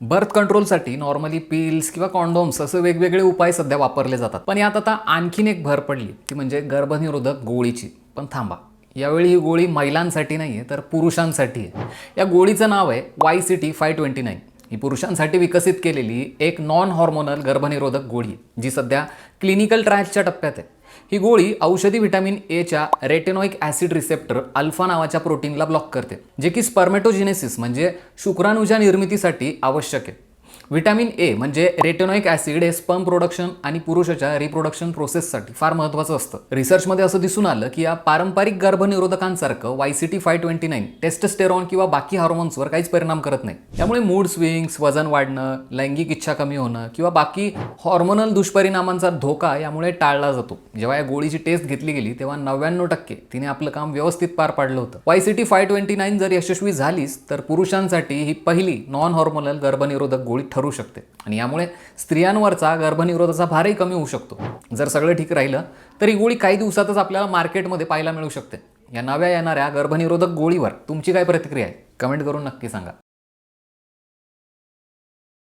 Birth कंट्रोलसाठी normally pills किंवा condoms असे वेगवेगळे उपाय सध्या वापरले जातात. पण यात आता आणखीन एक भर पडली ती म्हणजे गर्भनिरोधक गोळीची. पण थांबा यावेळी ही गोळी महिलांसाठी नाही आहे तर पुरुषांसाठी आहे. या गोळीचं नाव आहे Y C T five twenty nine ही पुरुषांसाठी विकसित केलेली एक नॉन हॉर्मोनल गर्भनिरोधक गोळी जी सध्या क्लिनिकल ट्रायल्सच्या टप्प्यात आहे. ही गोळी औषधी व्हिटॅमिन एच्या रेटेनॉइक ॲसिड रिसेप्टर अल्फा नावाच्या प्रोटीनला ब्लॉक करते जे की स्पर्मेटोजिनेसिस म्हणजे शुक्राणूच्या निर्मितीसाठी आवश्यक आहे. व्हिटॅमिन ए म्हणजे रेटेनॉइक ॲसिड हे स्पर्म प्रोडक्शन आणि पुरुषाच्या रिप्रोडक्शन प्रोसेससाठी फार महत्त्वाचं असतं. रिसर्चमध्ये असं दिसून आलं की या पारंपरिक गर्भनिरोधकांसारखं Y five twenty nine testosterone किंवा बाकी हार्मोन्सवर काहीच परिणाम करत नाही. त्यामुळे मूड स्विंग्स वजन वाढणं लैंगिक इच्छा कमी होणं किंवा बाकी हॉर्मोनल दुष्परिणामांचा धोका यामुळे टाळला जातो. जेव्हा या गोळीची टेस्ट घेतली गेली तेव्हा नव्याण्णव टक्के तिने आपलं काम व्यवस्थित पार पाडलं होतं. वाय फाय ट्वेंटी नाईन जर यशस्वी झालीच तर पुरुषांसाठी ही पहिली नॉन हॉर्मोनल गर्भनिरोधक गोळी ठरू शकते. आणि यामुळे स्त्रियांवरचा गर्भनिरोधाचा भारही कमी होऊ शकतो. जर सगळं ठीक राहिलं तर ही गोळी काही दिवसातच आपल्याला मार्केटमध्ये पाहायला मिळू शकते. या नव्या येणाऱ्या गर्भनिरोधक गोळीवर तुमची काय प्रतिक्रिया आहे? कमेंट करून नक्की सांगा.